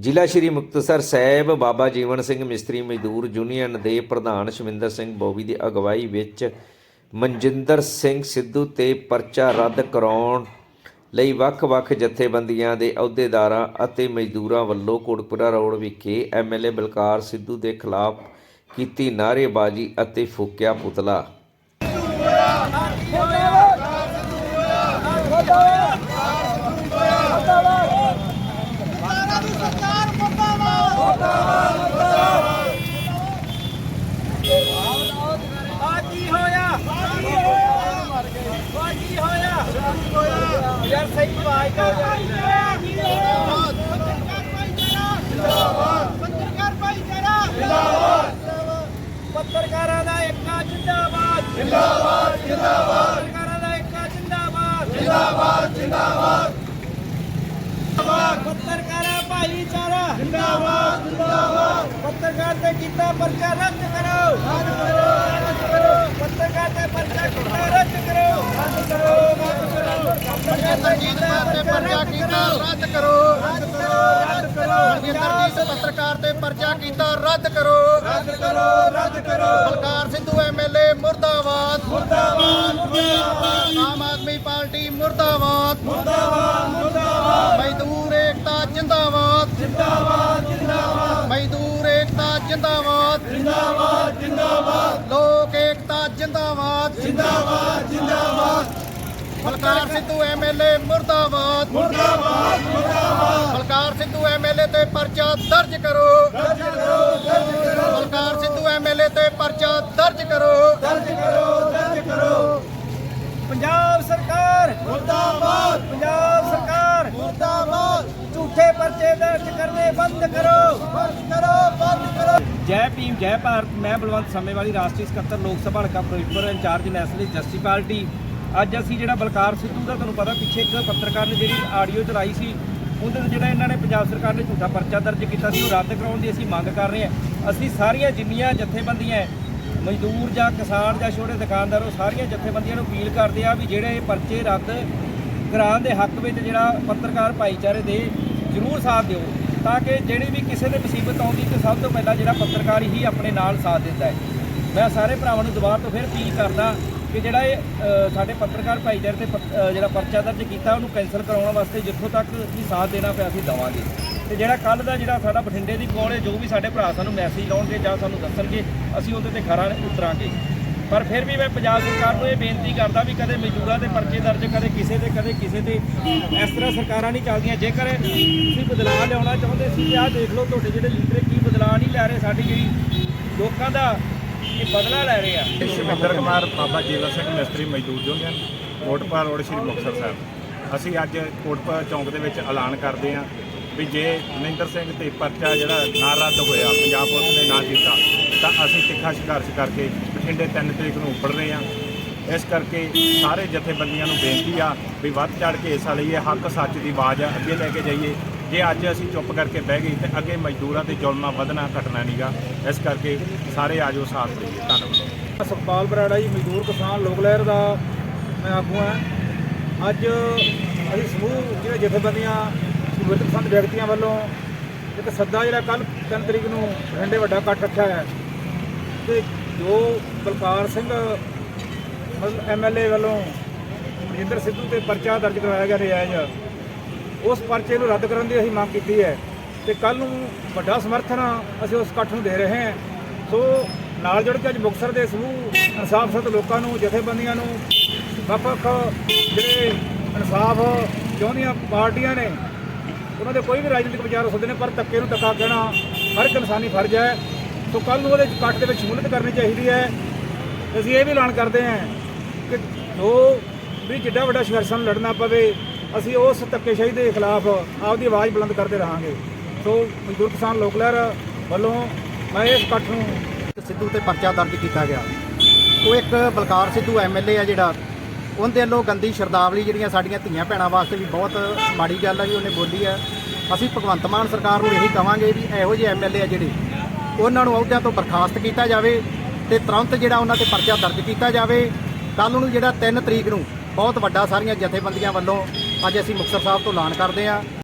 ਜ਼ਿਲ੍ਹਾ ਸ਼੍ਰੀ ਮੁਕਤਸਰ ਸਾਹਿਬ ਬਾਬਾ ਜੀਵਨ ਸਿੰਘ ਮਿਸਤਰੀ ਮਜ਼ਦੂਰ ਯੂਨੀਅਨ ਦੇ ਪ੍ਰਧਾਨ ਸ਼ਮਿੰਦਰ ਸਿੰਘ ਬੋਵੀ ਦੀ ਅਗਵਾਈ ਵਿੱਚ ਮਨਜਿੰਦਰ ਸਿੰਘ ਸਿੱਧੂ ਤੇ ਪਰਚਾ ਰੱਦ ਕਰਾਉਣ ਲਈ ਵੱਖ-ਵੱਖ ਜਥੇਬੰਦੀਆਂ ਦੇ ਅਹੁਦੇਦਾਰਾਂ ਅਤੇ ਮਜ਼ਦੂਰਾਂ ਵੱਲੋਂ ਕੋਟਪੁਰਾ ਰੋਡ ਵਿਖੇ ਐਮਐਲਏ ਬਲਕਾਰ ਸਿੱਧੂ ਦੇ ਖਿਲਾਫ ਕੀਤੀ ਨਾਅਰੇਬਾਜ਼ੀ ਅਤੇ ਫੂਕਿਆ ਪੁਤਲਾ। ਯਾਰ ਸਹੀ ਆਵਾਜ਼ ਕਰ ਪੱਤਰਕਾਰ ਭਾਈਚਾਰਾ ਪੱਤਰਕਾਰਾਂ ਦਾ ਏਕਾ ਜਿੰਦਾਬਾਦ ਜਿੰਦਾਬਾਦ ਜਿੰਦਾਬਾਦ ਪੱਤਰਕਾਰਾਂ ਦਾ ਏਕਾ ਜਿੰਦਾਬਾਦ ਜਿੰਦਾਬਾਦ ਜਿੰਦਾਬਾਦ ਪੱਤਰਕਾਰਾਂ ਭਾਈਚਾਰਾ ਜਿੰਦਾਬਾਦ ਜਿੰਦਾਬਾਦ ਪੱਤਰਕਾਰ ਤੇ ਕੀਤਾ ਪਰਚਾ ਰੱਦ ਕਰੋ ਰੱਦ ਕਰੋ ਰੱਦ ਕਰੋ ਪੱਤਰਕਾਰ ਤੇ ਪਰਚਾ ਕੀਤਾ ਰੱਦ ਕਰੋ ਰੱਦ ਕਰੋ ਰੱਦ ਕਰੋ ਪੱਤਰਕਾਰ ਤੇ ਕੀਤਾ ਪਰਚਾ ਕੀਤਾ ਰੱਦ ਕਰੋ ਰੱਦ ਕਰੋ ਜੀ ਪੱਤਰਕਾਰ ਤੇ ਪਰਚਾ ਕੀਤਾ ਰੱਦ ਕਰੋ। ਰੱਦ ਕਰੋ ਰੱਦ ਕਰੋ। ਬਲਕਾਰ ਸਿੱਧੂ ਐਮਐਲਏ ਮੁਰਦਾਬਾਦ। ਮੁਰਦਾਬਾਦ ਆਮ ਆਦਮੀ ਪਾਰਟੀ ਮੁਰਦਾਬਾਦ। ਮੁਰਦਾਬਾਦ ਮੁਰਦਾਬਾਦ। ਮਜ਼ਦੂਰ ਏਕਤਾ ਜਿੰਦਾਬਾਦ। ਜਿੰਦਾਬਾਦ ਜਿੰਦਾਬਾਦ। ਮਜ਼ਦੂਰ ਏਕਤਾ ਜਿੰਦਾਬਾਦ। ਜਿੰਦਾਬਾਦ ਜਿੰਦਾਬਾਦ। ਲੋਕ ਏਕਤਾ ਜਿੰਦਾਬਾਦ। ਜਿੰਦਾਬਾਦ ਜਿੰਦਾਬਾਦ। ਬਲਕਾਰ ਸਿੱਧੂ ਐਮਐਲਏ ਮੁਰਦਾਬਾਦ। ਮੁਰਦਾਬਾਦ। ਬਲਕਾਰ ਸਿੱਧੂ ਐਮਐਲਏ ਤੇ ਪਰਚਾ ਦਰਜ ਕਰੋ। ਦਰਜ ਕਰੋ ਦਰਜ ਕਰੋ ਬਲਕਾਰ ਸਿੱਧੂ ਐਮਐਲਏ ਤੇ ਪਰਚਾ ਦਰਜ ਕਰੋ। ਦਰਜ ਕਰੋ ਦਰਜ ਕਰੋ ਪੰਜਾਬ ਸਰਕਾਰ। ਮੁਰਦਾਬਾਦ। ਪੰਜਾਬ ਸਰਕਾਰ। ਮੁਰਦਾਬਾਦ। ਝੂਠੇ ਪਰਚੇ ਦਰਜ ਕਰਨੇ ਬੰਦ ਕਰੋ। ਬੰਦ ਕਰੋ ਬੰਦ ਕਰੋ। ਜੈ ਭੀਮ ਜੈ ਭਾਰਤ ਮੈਂ ਬਲਵੰਤ ਸਮੇਵਾਲੀ ਰਾਸ਼ਟਰੀ ਸਕੱਤਰ ਲੋਕ ਸਭਾ ਹਲਕਾ Firozpur in charge National Justice Party. ਅੱਜ ਅਸੀਂ ਜਿਹੜਾ ਬਲਕਾਰ ਸਿੱਧੂ ਦਾ ਤੁਹਾਨੂੰ ਪਤਾ ਪਿੱਛੇ ਇੱਕ ਪੱਤਰਕਾਰ ਨੇ ਜਿਹੜੀ ਆਡੀਓ ਚਲਾਈ ਸੀ ਉਹਦੇ ਤੇ ਜਿਹੜਾ ਇਹਨਾਂ ਨੇ ਪੰਜਾਬ ਸਰਕਾਰ ਨੇ ਝੂਠਾ ਪਰਚਾ ਦਰਜ ਕੀਤਾ ਸੀ, ਉਹ ਰੱਦ ਕਰਾਉਣ ਦੀ ਅਸੀਂ ਮੰਗ ਕਰ ਰਹੇ ਹਾਂ। ਅਸੀਂ ਸਾਰੀਆਂ ਜਿੰਨੀਆਂ ਜਥੇਬੰਦੀਆਂ, ਮਜ਼ਦੂਰ ਜਾਂ ਕਿਸਾਨ ਜਾਂ ਛੋਟੇ ਦੁਕਾਨਦਾਰ, ਉਹ ਸਾਰੀਆਂ ਜਥੇਬੰਦੀਆਂ ਨੂੰ ਅਪੀਲ ਕਰਦੇ ਆ ਵੀ ਜਿਹੜੇ ਇਹ ਪਰਚੇ ਰੱਦ ਕਰਾਉਣ ਦੇ ਹੱਕ ਵਿੱਚ ਜਿਹੜਾ ਪੱਤਰਕਾਰ ਭਾਈਚਾਰੇ ਦੇ ਜ਼ਰੂਰ ਸਾਥ ਦਿਓ, ਤਾਂ ਕਿ ਜਿਹੜੀ ਵੀ ਕਿਸੇ ਦੇ ਮੁਸੀਬਤ ਆਉਂਦੀ, ਤੇ ਸਭ ਤੋਂ ਪਹਿਲਾਂ ਜਿਹੜਾ ਪੱਤਰਕਾਰ ਹੀ ਆਪਣੇ ਨਾਲ ਸਾਥ ਦਿੰਦਾ ਹੈ। ਮੈਂ ਸਾਰੇ ਭਰਾਵਾਂ ਨੂੰ ਦੁਬਾਰਾ ਤੋਂ ਫਿਰ ਅਪੀਲ ਕਰਦਾ ਕਿ ਜਿਹੜਾ ਇਹ ਸਾਡੇ ਪੱਤਰਕਾਰ ਭਾਈਚਾਰੇ ਤੇ ਪੱਤ- ਅ, ਜਿਹੜਾ ਪਰਚਾ ਦਰਜ ਕੀਤਾ ਉਹਨੂੰ ਕੈਂਸਲ ਕਰਾਉਣ ਵਾਸਤੇ ਜਿੱਥੋਂ ਤੱਕ ਅਸੀਂ ਸਾਥ ਦੇਣਾ ਪਿਆ ਅਸੀਂ ਦੇਵਾਂਗੇ। ਤੇ ਜਿਹੜਾ ਕੱਲ ਦਾ ਜਿਹੜਾ ਸਾਡਾ ਬਠਿੰਡੇ ਦੀ ਕੋਲ ਹੈ ਜੋ ਵੀ ਸਾਡੇ ਭਰਾ ਸਾਨੂੰ ਮੈਸੇਜ ਲਾਉਣਗੇ ਜਾਂ ਸਾਨੂੰ ਦੱਸਣਗੇ ਅਸੀਂ ਉਹਦੇ ਤੇ ਖਰਾ ਉਤਰਾਂਗੇ। ਪਰ ਫਿਰ ਵੀ ਮੈਂ ਪੰਜਾਬ ਸਰਕਾਰ ਨੂੰ ਇਹ ਬੇਨਤੀ ਕਰਦਾ ਵੀ ਕਦੇ ਮਜ਼ਦੂਰਾਂ ਦੇ ਪਰਚੇ ਦਰਜ ਕਦੇ ਕਿਸੇ ਤੇ ਕਦੇ ਕਿਸੇ ਤੇ ਇਸ ਤਰ੍ਹਾਂ ਸਰਕਾਰਾਂ ਨਹੀਂ ਚੱਲਦੀਆਂ। ਜੇਕਰ ਤੁਸੀਂ ਬਦਲਾਅ ਲਿਆਉਣਾ ਚਾਹੁੰਦੇ ਸੀ ਆਹ ਦੇਖ ਲਓ ਤੁਹਾਡੇ ਜਿਹੜੇ ਲੀਡਰ ਕੀ ਬਦਲਾਅ ਨਹੀਂ ਲੈ ਰਹੇ ਸਾਡੀ ਜਿਹੜੀ ਲੋਕਾਂ ਦਾ ਇਹ ਬਦਲਾ ਲੈ ਰਹੇ ਆ। ਸ਼ਿਵਿੰਦਰ ਕੁਮਾਰ, ਬਾਬਾ ਜੀਵਨ ਸਿੰਘ ਮਿਸਤਰੀ ਮਜ਼ਦੂਰ ਯੂਨੀਅਨ ਕੋਟਪਾ ਰੋਡ ਸ਼੍ਰੀ ਮੁਕਤਸਰ ਸਾਹਿਬ। ਅਸੀਂ ਅੱਜ ਕੋਟਪਾ ਚੌਂਕ ਦੇ ਵਿੱਚ ਐਲਾਨ ਕਰਦੇ ਹਾਂ ਵੀ ਜੇ ਮਨਿੰਦਰ ਸਿੰਘ ਤੇ ਪਰਚਾ ਜਿਹੜਾ ਨਾ ਰੱਦ ਹੋਇਆ, ਪੰਜਾਬ ਪੁਲਿਸ ਨੇ ਨਾ ਕੀਤਾ, ਤਾਂ ਅਸੀਂ ਤਿੱਖਾ ਸੰਘਰਸ਼ ਕਰਕੇ ਬਠਿੰਡੇ 3 ਤਰੀਕ ਨੂੰ ਉੱਪੜ ਰਹੇ ਹਾਂ। ਇਸ ਕਰਕੇ ਸਾਰੇ ਜਥੇਬੰਦੀਆਂ ਨੂੰ ਬੇਨਤੀ ਆ ਵੀ ਵੱਧ ਚੜ ਕੇ ਹਿੱਸਾ ਲਈਏ ਹੱਕ ਸੱਚ ਦੀ ਆਵਾਜ਼ ਅੱਗੇ ਲੈ ਕੇ ਜਾਈਏ। ਜੇ ਅੱਜ ਅਸੀਂ ਚੁੱਪ ਕਰਕੇ ਬਹਿ ਗਏ ਤੇ ਅੱਗੇ ਮਜ਼ਦੂਰਾਂ ਤੇ ਜ਼ੁਲਮਾਂ ਵਧਣਾ ਘਟਣਾ ਨਹੀਂਗਾ ਇਸ ਕਰਕੇ ਸਾਰੇ ਆਜੋ ਸਾਥ ਦੇਈਏ ਧੰਨਵਾਦ। ਸੁਖਪਾਲ ਬਰਾੜਾ ਜੀ, ਮਜ਼ਦੂਰ ਕਿਸਾਨ ਲੋਕ ਲਹਿਰ ਦਾ ਮੈਂ ਆਗੂ ਹਾਂ। ਅੱਜ ਅਸੀਂ ਸਮੂਹ ਜਿਹੜੇ ਜਥੇਬੰਦੀਆਂ ਸੁਵਿਰਤ ਵਿਅਕਤੀਆਂ ਵੱਲੋਂ ਇੱਕ ਸੱਦਾ ਜਿਹੜਾ ਕੱਲ 3 ਤਰੀਕ ਨੂੰ ਬਠਿੰਡੇ ਵੱਡਾ ਇਕੱਠ ਰੱਖਿਆ ਹੈ ਤੇ ਜੋ ਬਲਕਾਰ ਸਿੰਘ, ਮਤਲਬ ਐਮਐਲਏ ਵੱਲੋਂ ਮਨਜਿੰਦਰ ਸਿੱਧੂ ਤੇ ਪਰਚਾ ਦਰਜ ਕਰਵਾਇਆ ਗਿਆ ਨਜਾਇਜ਼ ਉਸ ਪਰਚੇ ਨੂੰ ਰੱਦ ਕਰਨ ਦੀ ਅਸੀਂ ਮੰਗ ਕੀਤੀ ਹੈ ਤੇ ਕੱਲ ਨੂੰ ਵੱਡਾ ਸਮਰਥਨ ਅਸੀਂ ਉਸ ਇਕੱਠ ਨੂੰ ਦੇ ਰਹੇ ਹਾਂ। ਸੋ ਨਾਲ ਜੁੜ ਕੇ ਅੱਜ ਮੁਕਤਸਰ ਦੇ ਸਮੂਹ, ਇਨਸਾਫ ਸਤ ਲੋਕਾਂ ਨੂੰ, ਜਥੇਬੰਦੀਆਂ ਨੂੰ ਵੱਖ ਵੱਖ ਜਿਹੜੇ ਇਨਸਾਫ ਚਾਹੁੰਦੀਆਂ ਪਾਰਟੀਆਂ ਨੇ, ਉਹਨਾਂ ਦੇ ਕੋਈ ਵੀ ਰਾਜਨੀਤਿਕ ਵਿਚਾਰ ਹੋ ਸਕਦੇ ਨੇ, ਪਰ ਧੱਕੇ ਨੂੰ ਧੱਕਾ ਕਹਿਣਾ ਹਰ ਇੱਕ ਇਨਸਾਨੀ ਫਰਜ਼ ਹੈ। ਸੋ ਕੱਲ ਨੂੰ ਉਹਦੇ ਇਕੱਠ ਦੇ ਵਿੱਚ ਸ਼ਮੂਲੀਅਤ ਕਰਨੀ ਚਾਹੀਦੀ ਹੈ। ਅਸੀਂ ਇਹ ਵੀ ਐਲਾਨ ਕਰਦੇ ਹਾਂ ਕਿ ਜੋ ਵੀ ਜਿੱਡਾ ਵੱਡਾ ਸੰਘਰਸ਼ ਲੜਨਾ ਪਵੇ ਅਸੀਂ ਉਸ ਧੱਕੇਸ਼ਾਹੀ ਦੇ ਖਿਲਾਫ ਆਪਦੀ ਆਵਾਜ਼ ਬੁਲੰਦ ਕਰਦੇ ਰਹਾਂਗੇ। ਸੋ, ਮਜ਼ਦੂਰ ਕਿਸਾਨ ਲੋਕ ਲਹਿਰ ਵੱਲੋਂ ਮੈਂ ਇਸ ਇਕੱਠ ਨੂੰ ਸਿੱਧੂ ਤੇ ਪਰਚਾ ਦਰਜ ਕੀਤਾ ਗਿਆ। ਉਹ ਇੱਕ ਬਲਕਾਰ ਸਿੱਧੂ ਐਮਐਲਏ ਆ ਜਿਹੜਾ। ਉਹਦੇ ਵੱਲੋਂ ਗੰਦੀ ਸ਼ਰਦਾਵਲੀ ਜਿਹੜੀਆਂ ਸਾਡੀਆਂ ਧੀਆਂ ਭੈਣਾਂ ਵਾਸਤੇ ਵੀ ਬਹੁਤ ਮਾੜੀ ਗੱਲ ਆ ਜੀ, ਉਹਨੇ ਬੋਲੀ ਆ। ਅਸੀਂ ਭਗਵੰਤ ਮਾਨ ਸਰਕਾਰ ਨੂੰ ਇਹੀ ਕਵਾਂਗੇ ਵੀ ਇਹੋ ਜਿਹੇ ਐਮਐਲਏ ਆ ਜਿਹੜੇ, ਉਹਨਾਂ ਨੂੰ ਅਹੁਦਿਆਂ ਤੋਂ ਬਰਖਾਸਤ ਕੀਤਾ ਜਾਵੇ ਤੇ ਤੁਰੰਤ ਜਿਹੜਾ ਉਹਨਾਂ ਤੇ ਪਰਚਾ ਦਰਜ ਕੀਤਾ ਜਾਵੇ। ਕੱਲ ਨੂੰ ਜਿਹੜਾ 3 ਤਰੀਕ ਨੂੰ ਬਹੁਤ ਵੱਡਾ ਸਾਰੀਆਂ ਜਥੇਬੰਦੀਆਂ ਵੱਲੋਂ ਅੱਜ ਅਸੀਂ ਮੁਕਤਸਰ ਸਾਹਿਬ ਤੋਂ ਐਲਾਨ ਕਰਦੇ ਹਾਂ।